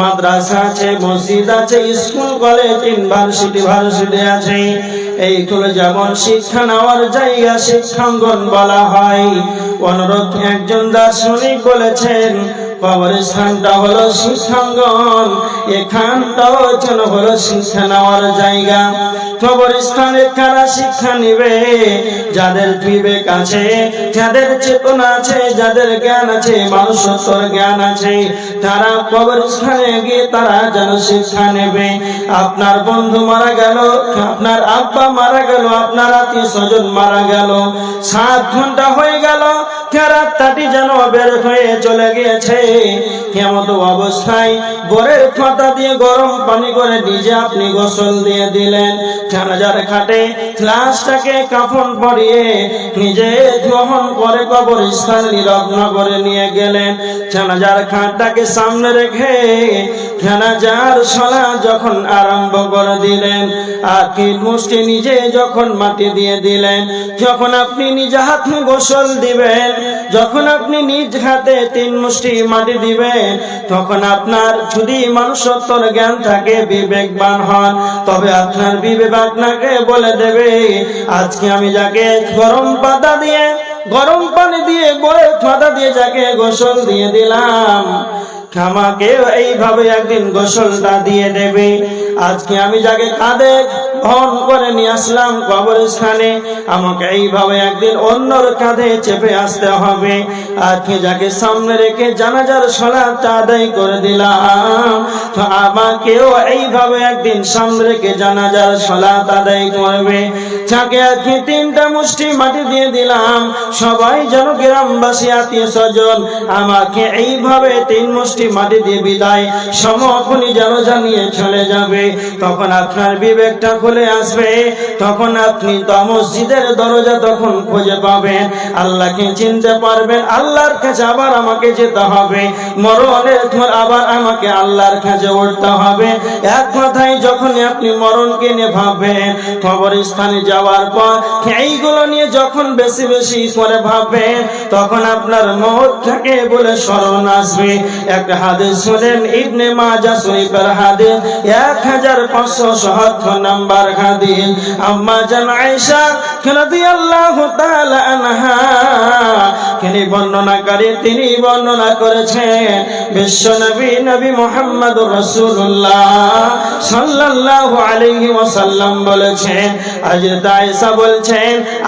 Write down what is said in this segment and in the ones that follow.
মাদ্রাসা আছে, মসজিদ আছে, স্কুল, কলেজ ইউনিভার্সিটি ভার্সিটি আছে। এইগুলো যেমন শিক্ষা নেওয়ার জায়গা, শিক্ষাঙ্গন বলা হয়। অনুরোধ একজন দার্শনিক বলেছেন হলো এখানটাও হলো শিক্ষা নেওয়ার জায়গা। কবরস্থানে কারা শিক্ষা নিবে? যাদের বিবেক আছে, যাদের চেতনা আছে, যাদের জ্ঞান আছে জ্ঞান আছে, তারা কবরস্থানে গিয়ে তারা যেন শিক্ষা নেবে। আপনার বন্ধু মারা গেল, আপনার আব্বা মারা গেল, আপনার আত্মীয় স্বজন মারা গেল। সাত ঘণ্টা হয়ে গেল রাতটাটি যেন বের হয়ে চলে গিয়েছে। কেমন অবস্থায় গড়ের ফাটা দিয়ে গরম পানি করে নিজে আপনি গোসল দিয়ে দিলেন। জানাজার খাটে লাশটাকে কাফন পরিয়ে নিজে গ্রহণ করে কবর স্থান নিরগ্ন করে নিয়ে গেলেন। জানাজার খাটটাকে সামনে রেখে জানাজার সলা যখন আরম্ভ করে দিলেন কি মুষ্টি নিজে যখন মাটি দিয়ে দিলেন, যখন আপনি নিজে হাত গোসল দিবেন, যখন আপনি নিজ হাতে তিন মুষ্টি মাটি দিবেন, তখন আপনার যদি মানুষত্বর জ্ঞান থাকে, বিবেকবান হন। তবে আপনার বিবেক আপনাকে বলে দেবে, আজকে আমি যাকে গরম পাতা দিয়ে গরম পানি দিয়ে বয়ে ফাঁদা দিয়ে যাকে গোসল দিয়ে দিলাম। আমাকে এইভাবে একদিন গোসলটা দিয়ে দেবে। আজকে আমি যাকে কাঁধে বহন করে নিয়ে আসলাম কবরস্থানে, আমাকে এইভাবে একদিন অন্যর কাঁধে চেপে আসতে হবে। আজকে যাকে সামনে রেখে জানাজার সলাটা আদায় করে দিলাম, তো আমাকেও এইভাবে একদিন সামনে রেখে জানাজার করবে। যাকে তিনটা মুষ্টি মাটি দিয়ে দিলাম, সবাই যেন গ্রামবাসী, আত্মীয় স্বজন আমাকে এইভাবে তিন মুষ্টি মাটি দিয়ে বিদায় যেন জানিয়ে চলে যাবে। তখন আপনার বিবেকটা খুলে আসবে, তখন আপনি তো মসজিদের দরজা তখন খুঁজে পাবেন। আল্লাহকে চিনতে পারবেন, আল্লাহর কাছে আবার আমাকে যেতে হবে। মরণের আবার আমাকে আল্লাহর কাছে উঠতে হবে। এক কথায় যখন আপনি মরণকে নিয়ে ভাববেন, কবরস্থানে যাওয়ার পর এইগুলো নিয়ে যখন বেশি বেশি করে ভাববেন, তখন আপনার মহৎটাকে বলে স্মরণ আসবে। একটা হাদিস শুনেন, ইবনে মাজা শরীফের হাদিস, এক হাজার পাঁচশো সহাত্তর নাম্বার হাদিস আম্মা জান আয়েশা তাআলা আনহা, তিনি তিনি বর্ণনা করেছেন, বিশ্ব নবী নবী রাসূলুল্লাহ সাল্লাল্লাহু আলাইহি ওয়াসাল্লাম বলেছেন, হযরত আয়েশা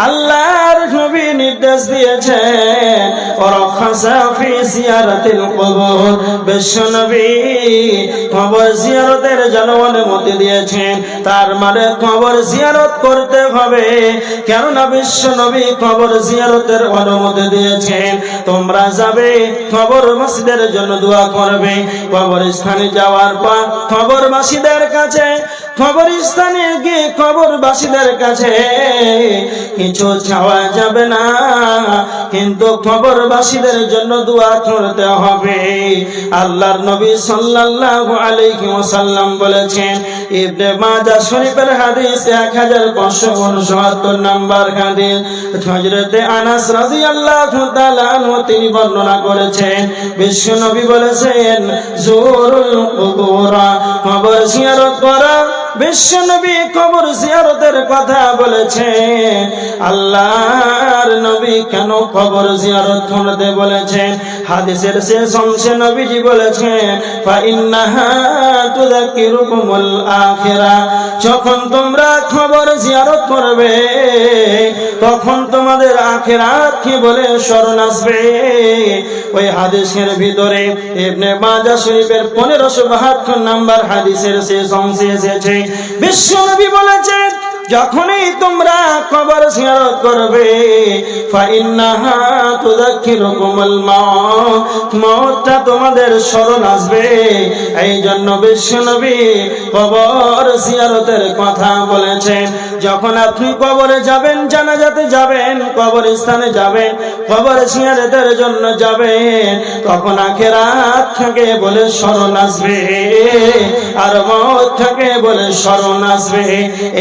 আল্লাহর নবী নির্দেশ দিয়েছেন, ওরখাসা ফি জিয়ারাতিল কবর, বিশ্ব নবী কবর জিয়ারতের জন্য অনুমতি দিয়েছেন, তার মানে কবর জিয়ারত করতে হবে। কেননা বিশ্ব নবী কবর জিয়ারতের অনুমতি দিয়েছেন। তোমরা যাবে, কবর মাসিদের জন্য দোয়া করবে। কবর স্থানে যাওয়ার পর কবরবাসীদের কাছে কবর স্থানে গিয়ে কবরবাসীদের কাছে কিছু চাওয়া যাবে না। কিন্তু কবরবাসীদের জন্য দোয়া করতে হবে। আল্লাহর নবী সাল্লাল্লাহু আলাইহি ওয়াসাল্লাম বলেছেন, ইবনে মাজাহ শরীফের হাদিস 1569 নাম্বার হাদিস। হযরতে আনাস রাদিয়াল্লাহু তাআলা আনহু তিনি বর্ণনা করেছেন, বিশ্ব নবী বলেছেন, জুরুল কুবুরা কবর জিয়ারত করা বিশ্ব নবী কবর জিয়ারতের কথা বলেছেন। আল্লাহর নবী কেন কবর জিয়ারত করতে বলেছেন? হাদিসের শেষ অংশে নবীজি বলেছেন আখিরা। যখন তোমরা খবর জিয়ারত করবে, তখন তোমাদের আখিরাত কি বলে স্মরণ আসবে? ওই হাদিসের ভিতরে ইবনে মাজাহ শরীফের 1572 নাম্বার হাদিসের শেষ অংশে এসেছে বিশ্বনবী বলেছেন যখনই তোমরা কবর সিয়ারত করবে মওতটা তোমাদের স্মরণ আসবে। এই জন্য বিশ্বনবী কবর সিয়ারতের কথা বলেছেন। যখন আপনি কবরে যাবেন, জানাজাতে যাবেন কবর স্থানে যাবেন, কবর জিয়ারতের জন্য যাবেন, তখন আখেরাত থেকে বলে স্মরণ আসবে, আর মত থেকে বলে স্মরণ আসবে।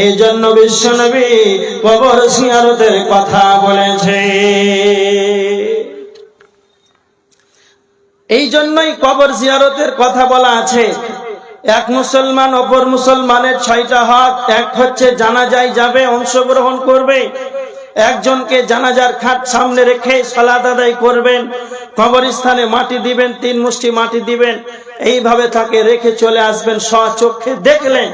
এই জন্য বিশ্বনবী কবর জিয়ারতের কথা বলেছে। এই জন্যই কবর জিয়ারতের কথা বলা আছে। এক মুসলমান, অপর মুসলমানের ছয়টা হক। এক হচ্ছে জানাজায় যাবে, অংশগ্রহণ করবে। একজনকে জানাজার খাট সামনে রেখে সলাত আদায় করবেন। কবরস্থানে মাটি দিবেন, তিন মুষ্টি মাটি দিবেন। এইভাবে তাকে রেখে চলে আসবেন স্বচক্ষে। দেখলেন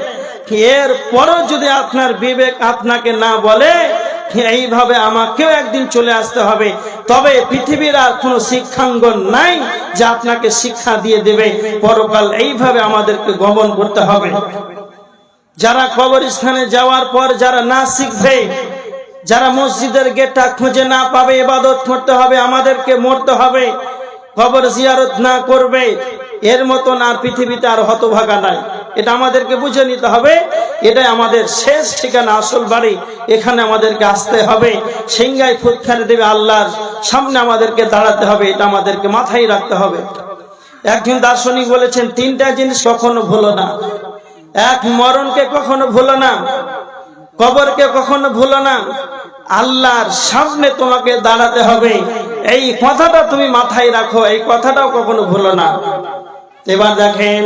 এর পরও যদি আপনার বিবেক আপনাকে না বলে এইভাবে আমাকেও একদিন চলে আসতে হবে। তবে পৃথিবীর আর কোনো শিক্ষাঙ্গন নাই যে আপনাকে শিক্ষা দিয়ে দেবে। পরকাল এইভাবে আমাদেরকে গমন করতে হবে। যারা কবরস্থানে যাওয়ার পর যারা না শিখবে, যারা মসজিদের গেটটা খুঁজে না পাবে এবাদত করতে হবে, আমাদেরকে মরতে হবে, কবর জিয়ারত না করবে, এর মতন আর পৃথিবীতে আর হতভাগা নাই। এটা আমাদেরকে বুঝে নিতে হবে। এটাই আমাদের শেষ ঠিকানা, আসল বাড়ি। এখানে আমাদেরকে আসতে হবে। সিংগায় ফুৎখানে দেবে আল্লাহর সামনে আমাদেরকে দাঁড়াতে হবে, এটা আমাদেরকে মাথায় রাখতে হবে। একজন দার্শনিক বলেছেন, তিনটা জিনিস কখনো ভুলো না। এক, মরণকে কখনো ভুলো না। কবরকে কখনো ভুলো না। আল্লাহর সামনে তোমাকে দাঁড়াতে হবে। এই কথাটা তুমি মাথায় রাখো, এই কথাটাও কখনো ভুলো না। এবার দেখেন,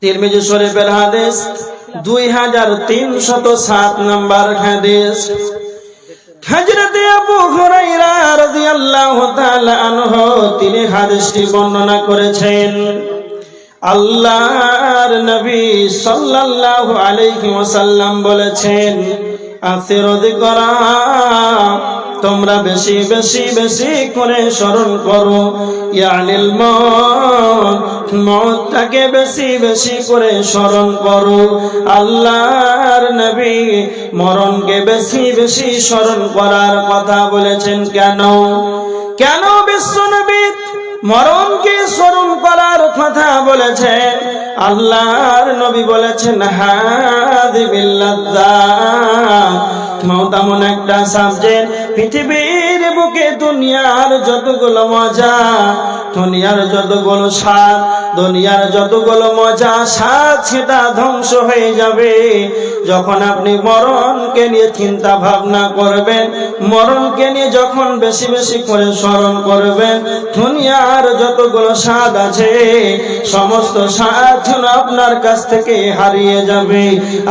তিরমিজি শরীফের হাদিস, দুই হাজার তিনশত সাত নম্বর হাদিস। হযরতে তিনি হাদিসটি বর্ণনা করেছেন, আল্লাহর নবী সাল্লাল্লাহু আলাইহি ওয়াসাল্লাম বলেছেন আফিরদ করা তোমরা বেশি বেশি বেশি করে স্মরণ করো, ইয়ানিল মত মতটাকে বেশি বেশি করে স্মরণ করো। আল্লাহর নবী মরণকে বেশি বেশি স্মরণ করার কথা বলেছেন কেন? কেন বিশ্ব নবী মরণকে স্মরণ করার কথা বলেছেন? আল্লাহর নবী বলেছেন মৌত এমন একটা সাবজেক্ট পৃথিবীর বুকে দুনিয়ার যতগুলো মজা, দুনিয়ার যতগুলো স্বাদ, দুনিয়ার যতগুলো মজা, স্বাদ সেটা ধ্বংস হয়ে যাবে। যখন আপনি মরণকে নিয়ে চিন্তা ভাবনা করবেন, মরণকে নিয়ে যখন বেশি বেশি করে স্মরণ করবেন, দুনিয়ার যতগুলো স্বাদ আছে, সমস্ত স্বাদ আপনার কাছ থেকে হারিয়ে যাবে।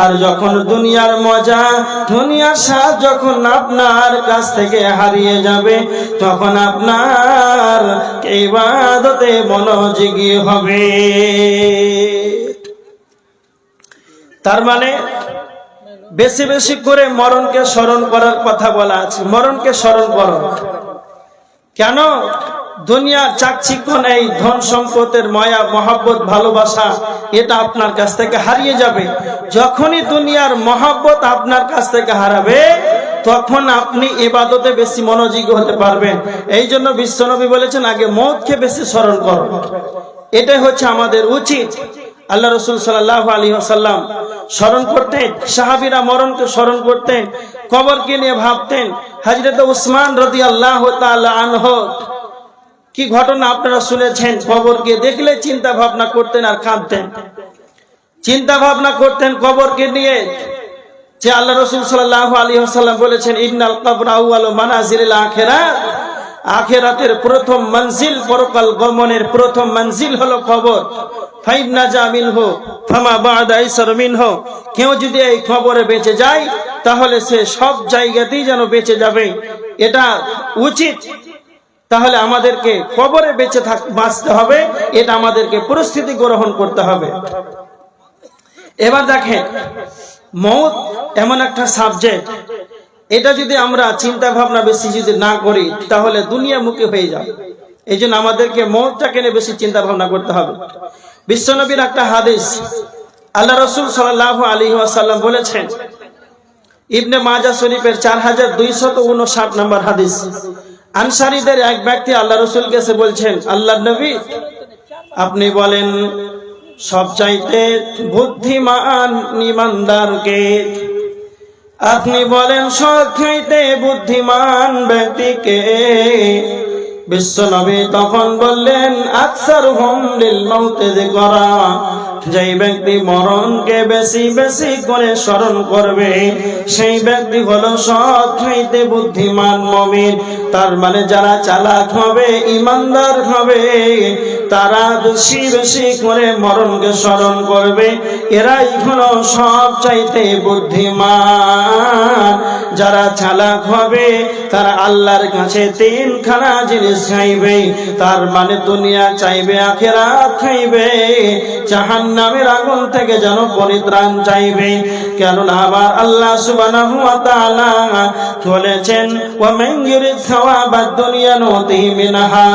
আর যখন দুনিয়ার মজা, দুনিয়ার স্বাদ যখন আপনার কাছ থেকে হারিয়ে যাবে তখন আপনার ইবাদতে মনোযোগী হবে। তার মানে বেশি বেশি করে মরণকে স্মরণ করার কথা বলা আছে। মরণকে স্মরণ করো। কেন? দুনিয়ার চাকচিক্যন এই ধন সম্পদের মায়া, মহাব্বত, ভালোবাসা, এটা আপনার কাছ থেকে হারিয়ে যাবে। যখনই দুনিয়ার মহাব্বত আপনার কাছ থেকে হারাবে তখন আপনি ইবাদতে বেশি মনোযোগী হতে পারবেন। এই জন্য বিশ্বনবী বলেছেন, আগে মৌতকে বেশি স্মরণ করো। এটাই হচ্ছে আমাদের উচিত। আল্লাহ রসুল সাল্লাহ আলী আসাল্লাম স্মরণ করতেন, সাহাবিরা মরণকে স্মরণ করতেন, কবরকে নিয়ে ভাবতেন। হাজরত উসমান রদি আল্লাহ আনহ, কি ঘটনা আপনারা শুনেছেন? কবরকে দেখলে চিন্তা ভাবনা করতেন আর কাঁদতেন। চিন্তা ভাবনা করতেন কবরকে নিয়ে। যে আল্লাহ রসুল সাল্লাহ আলী আসাল্লাম বলেছেন, ইন্নাল কবর আউআল মানাজিল আখেরা। আখেরাতের প্রথম মঞ্জিল, পরকাল গমনের প্রথম মঞ্জিল হলো খবর কেউ যদি এই খবরে বেঁচে যায়, তাহলে সে সব জায়গাতেই যেন বেঁচে যাবে। এটা উচিত। তাহলে আমাদেরকে কবরে বেঁচে থাক, বাঁচতে হবে। এটা আমাদেরকে পরিস্থিতি গ্রহণ করতে হবে। এবার দেখেন মৌত এমন একটা সাবজেক্ট এটা যদি আমরা চিন্তা ভাবনা বেশি যদি না করি, তাহলে দুনিয়া মুখে হয়ে যাবে। এই জন্য আমাদেরকে মৌতটাকে নিয়ে বেশি চিন্তা ভাবনা করতে হবে। বিশ্বনবীর একটা হাদিস, আল্লাহ রসুল সাল্লাহ আলী আসাল্লাম বলেছেন, ইবনে মাজা শরীফের চার হাজার দুইশত উনষাট নম্বর হাদিস, আনসারীদের এক ব্যক্তি আল্লাহ রসুল কাছে বলছেন আল্লাহ নবী, আপনি বলেন সবচাইতে বুদ্ধিমান নিমানদারকে আপনি বলেন সবচাইতে বুদ্ধিমান ব্যক্তিকে। বিশ্বনবী তখন বললেন আকসার হোম লিল মৌতে যে করা যেই ব্যক্তি মরণকে বেশি বেশি করে স্মরণ করবে, সেই ব্যক্তি হলো সৎ হইতে বুদ্ধিমান মমিন। তার মানে যারা চালাক হবে, ইমানদার হবে, তারা বেশি বেশি করে মরণকে স্মরণ করবে। এরাই হলো সব চাইতে বুদ্ধিমান। যারা চালাক হবে, তারা আল্লাহর কাছে তিনখানা জিনিস চাইবে। তার মানে দুনিয়া চাইবে আখেরা খাইবে জাহান নামের আগুন থেকে যেন পরিত্রাণ চাইবে। কেননা আমার আল্লাহ সুবহানাহু ওয়া তাআলা বলেছেন ওয়া মান ইউরিদ সাওয়াবাদ দুনিয়া নুতিহি মিনহা।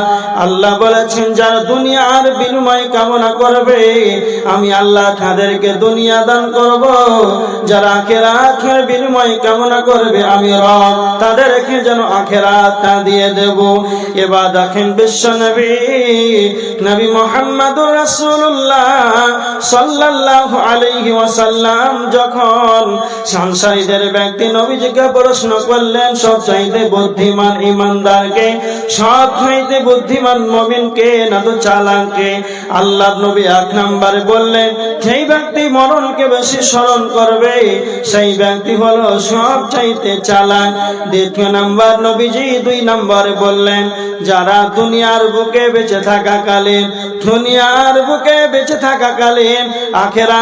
আল্লাহ বলেছেন, যারা দুনিয়ার বিনিময় কামনা করবে, আমি আল্লাহ তাদেরকে দুনিয়া দান করব। যারা আখেরাতের বিনিময় কামনা করবে, আমি রব তাদেরকে যেন আখেরাতটা দিয়ে দেব। এবার দেখেন বিশ্ব নবী নবী মোহাম্মদুর রাসূলুল্লাহ সাল্লাল্লাহু আলাইহি ওয়াসাল্লাম যখন সংসারীদের ব্যক্তি নবীজিকে প্রশ্ন করলেন, সব চাইতে বুদ্ধিমান ইমানদারকে, সব চাইতে বুদ্ধিমান মুমিনকে, না তো চালাককে আল্লাহ নবী এক নম্বরে বললেন সেই ব্যক্তি মরণকে বেশি স্মরণ করবে, সেই ব্যক্তি হলো সব চাইতে চালাক। দ্বিতীয় নাম্বার নবীজি দুই নম্বরে বললেন, যারা দুনিয়ার বুকে বেঁচে থাকাকালীন, দুনিয়ার বুকে বেঁচে থাকাকালীন আখেরা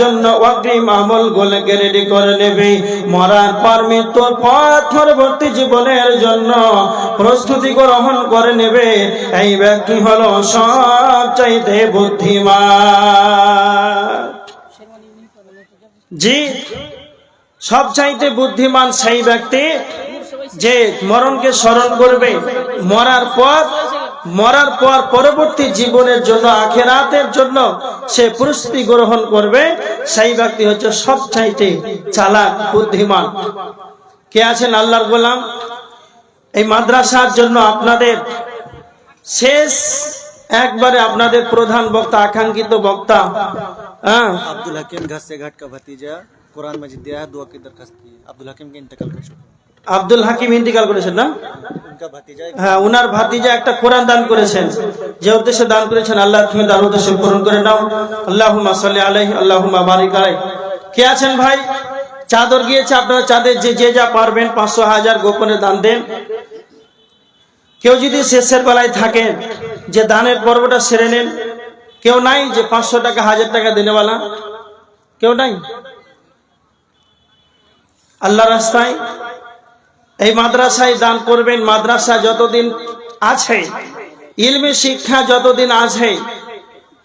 জন্য অগ্রিম আমল গুলোকে রেডি করে নেবে। মরার পর মৃত্যুর পর পরবর্তী জীবনের জন্য প্রস্তুতি গ্রহণ করে নেবে। এই ব্যক্তি হলো সব চাইতে বুদ্ধিমান। জি সব চাইতে বুদ্ধিমান সেই ব্যক্তি যে মরণকে স্মরণ করবে। মরার পর মরার পর পরবর্তী জীবনের জন্য আখেরাতের জন্য সে প্রস্তুতি গ্রহণ করবে। সেই ব্যক্তি হচ্ছে সবচাইতে চালাক বুদ্ধিমান। কে আছেন আল্লাহর গোলাম? এই মাদ্রাসার জন্য আপনাদের শেষ একবারে আপনাদের প্রধান বক্তা আকাঙ্ক্ষিত বক্তা। হ্যাঁ। আব্দুল হাকিম ঘাসে ঘাট কা ভাতিজা কোরআন মাজিদ দেয়া দোয়া কি দরখাস্ত আব্দুল হাকিম কে ইন্তেকাল করেছে? আব্দুল হাকিম ইন্তেকাল করেছেন না? হ্যাঁ উনার ভাতিজা একটা কোরআন দান করেছেন। যে উদ্দেশ্যে দান করেছেন, আল্লাহ তুমি তার উদ্দেশ্যে পূরণ করে নাও। আল্লাহুম্মা সাল্লি আলাইহি, আল্লাহুম্মা বারিক আলাইহি। কে আছেন ভাই? চাদর গিয়েছে, আপনারা চাঁদের যে যে যা পারবেন, পাঁচশো হাজার গোপনে দান দেন। কেউ যদি শেষের বেলায় থাকেন, যে দানের পর্বটা সেরে নেন। কেউ নাই যে পাঁচশো টাকা, হাজার টাকা দেনেওয়ালা? কেউ নাই? আল্লাহ রাস্তায় এই মাদ্রাসায় দান করবেন মাদ্রাসা যতদিন আছে, ইলমে শিক্ষা যতদিন আছে,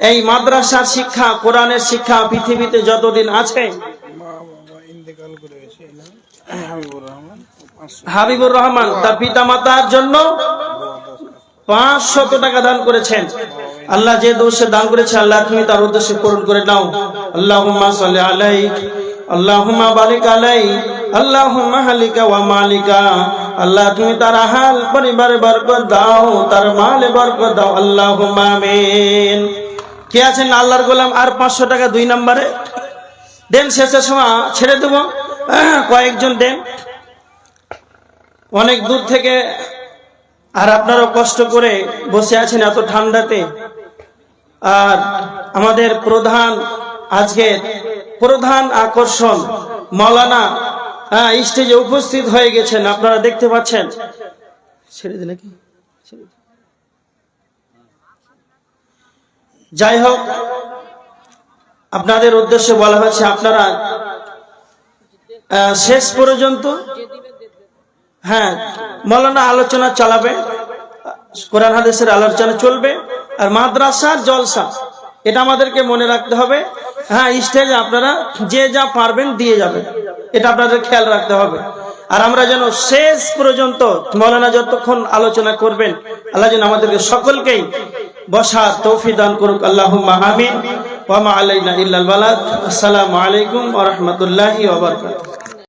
এই মাদ্রাসার শিক্ষা, কোরআনের শিক্ষা পৃথিবীতে যতদিন আছে, হাবিবুর রহমান তার পিতা মাতার জন্য পাঁচশত টাকা দান করেছেন। আল্লাহ যে দোষে দান করেছে, আল্লাহ তুমি তার উদ্দেশ্যে পূরণ করে নাও। আল্লাহুম্মা সাল্লি আলাইক, আল্লাহুম্মা বারিক আলাই আল্লাহুম্মা হালিকা ওয়া মালিকা। আল্লাহ, তুমি তার হাল পরিবারে বরকত দাও, তার মালে বরকত দাও। আল্লাহুম্মা আমিন। কে আছেন আল্লাহর গোলাম? আর পাঁচশো টাকা দুই নম্বরে। দেন শেষের সময় ছেড়ে দেবো। কয়েকজন দেন। অনেক দূর থেকে আর আপনারাও কষ্ট করে বসে আছেন এত ঠান্ডাতে। আর আমাদের প্রধান আজকে প্রধান আকর্ষণ, মৌলানা হ্যাঁ স্টেজে উপস্থিত হয়ে গেছেন আপনারা দেখতে পাচ্ছেন। ছেড়ে দিন নাকি? যাই হোক আপনাদের উদ্দেশ্যে বলা হচ্ছে আপনারা শেষ পর্যন্ত হ্যাঁ মৌলানা আলোচনা চালাবে কোরআন হাদিসের আলোচনা চলবে আর মাদ্রাসার জলসা এটা আমাদেরকে মনে রাখতে হবে। হ্যাঁ স্টেজে আপনারা যে যা পারবেন দিয়ে যাবেন। এটা আপনাদের খেয়াল রাখতে হবে। আর আমরা যেন শেষ পর্যন্ত মৌলানা যতক্ষণ আলোচনা করবেন, আল্লাহ যেন আমাদেরকে সকলকেই বসা তৌফি দান করুক। আল্লাহ আমিন। আসসালামু আলাইকুম ওয়া রাহমাতুল্লাহি